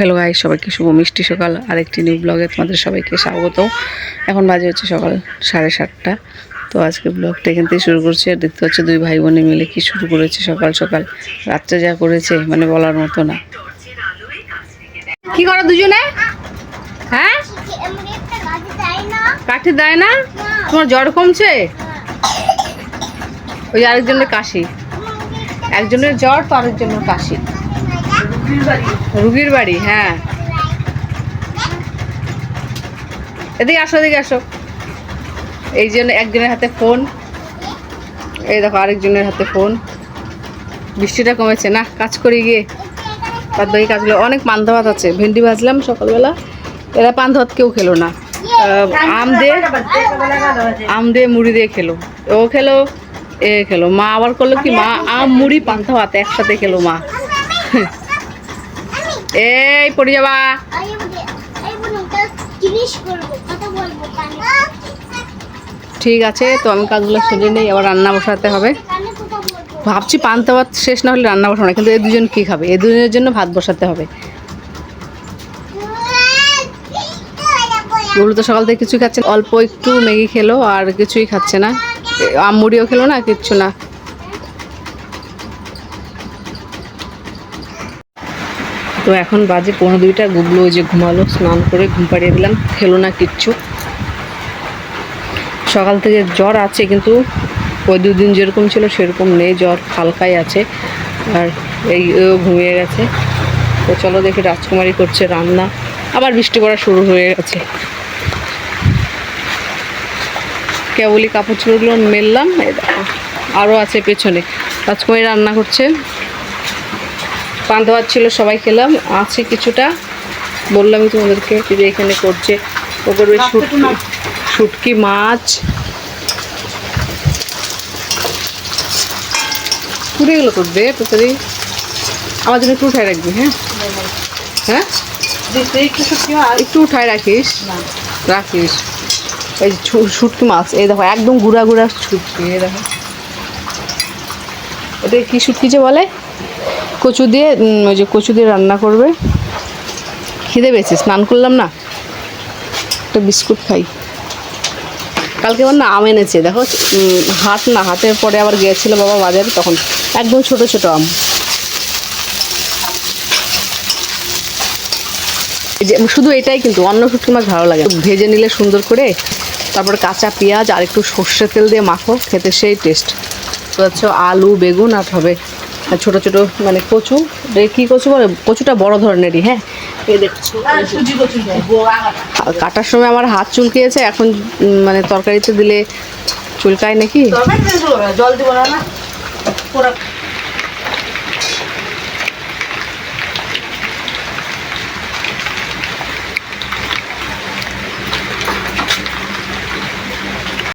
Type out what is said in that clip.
Hello guy সবাইকে শুভ মিষ্টি সকাল। আরেকটি নিউ ব্লগে তোমাদের সবাইকে স্বাগত এখন বাজে হচ্ছে সকাল সাড়ে সাতটা। তো আজকে ব্লগটা এখান থেকে শুরু করছি। আর দেখতে পাচ্ছি দুই ভাই বোনে মিলে কি শুরু করেছে সকাল সকাল। রাত্রে যা করেছে মানে বলার মতো না। কি করো দুজনে? হ্যাঁ? কাঠি দেয় না? তোমার জ্বর কমছে? ওই আরেকজনের কাশি। একজনের জ্বর, তো আরেকজনের কাশি। রুগীর বাড়ি? হ্যাঁ। এদিকে আসো এদিকে আসো। এই জন্য একজনের হাতে ফোন এই দেখো, আরেকজনের হাতে ফোন বৃষ্টিটা কমেছে। না, কাজ করি গিয়ে। বাদ বাকি কাজগুলো, অনেক পান্তা ভাত আছে। ভেন্ডি ভাজলাম সকালবেলা। এরা পান্তা ভাত কেউ খেলো না। আম দিয়ে আম দিয়ে মুড়ি দিয়ে খেলো। ও খেলো, এ খেলো। মা আবার করল কি, মা আম, মুড়ি পান্তা ভাত একসাথে খেলো মা। এই পড়ে যাবা। ঠিক আছে তো আমি কাজগুলো সেরে নেই আবার রান্না বসাতে হবে। ভাবছি পান্তা ভাত শেষ না হলে রান্না বসানো কিন্তু এই দুজন কী খাবে? এই দুজনের জন্য ভাত বসাতে হবে। গুলো তো সকাল থেকে কিছুই খাচ্ছে অল্প একটু ম্যাগি খেলো আর কিছুই খাচ্ছে না। এ, আম মুড়িও খেলো না কিচ্ছু না। তো এখন বাজে পনেরো দুইটা, গুগলো ওই যে ঘুমালো, স্নান করে ঘুম পাড়িয়ে দিলাম, খেলো না কিচ্ছু। সকাল থেকে জ্বর আছে কিন্তু ওই দুদিন যেরকম ছিল সেরকম নেই, জ্বর হালকাই আছে, আর এই ঘুমিয়ে গেছে। তো চলো দেখি রাজকুমারী করছে রান্না। আবার বৃষ্টি পড়া শুরু হয়ে গেছে। কেবলই কাপড় চোপড়গুলো মেললাম আরও আছে পেছনে। রাজকুমারী রান্না করছে। পান্তা ভাত ছিল সবাই খেলাম। আছে কিছুটা। বললামই তোমাদেরকে যে এখানে করছে। ও করবে শুটকি মাছ। পুরো এগুলো করবে পুকুরি আমার জন্য একটু উঠায় রাখবি হ্যাঁ? হ্যাঁ? একটু উঠায় রাখিস। রাখিস। এই শুটকি মাছ এই দেখো একদম গুড়া গুড়া শুটকি এই দেখো। এটা কি শুটকি যে বলে? কচু দিয়ে ওই যে কচু দিয়ে রান্না করবে। খিদে পেয়েছে, স্নান করলাম না? একটা বিস্কুট খাই। কালকে আমার না আম এনেছে, দেখো হাট না হাটের পরে আবার গিয়েছিল বাবা বাজারে তখন। একদম ছোট ছোট আম। যে, শুধু এটাই কিন্তু, অন্য শুটকি মাছ ভালো লাগে। ভেজে নিলে সুন্দর করে, তারপর কাঁচা পেঁয়াজ আর একটু সর্ষে তেল দিয়ে মাখো, খেতে সেই টেস্ট তো আলু, বেগুন আর হবে ছোট ছোট মানে কচু। কি কচু বলে? কচুটা বড় ধরনেরই হ্যাঁ? এই দেখছ কাটার সময় আমার হাত চুলকিয়েছে এখন মানে তরকারিতে দিলে চুলকায় নাকি? জল দিব না না। পুরো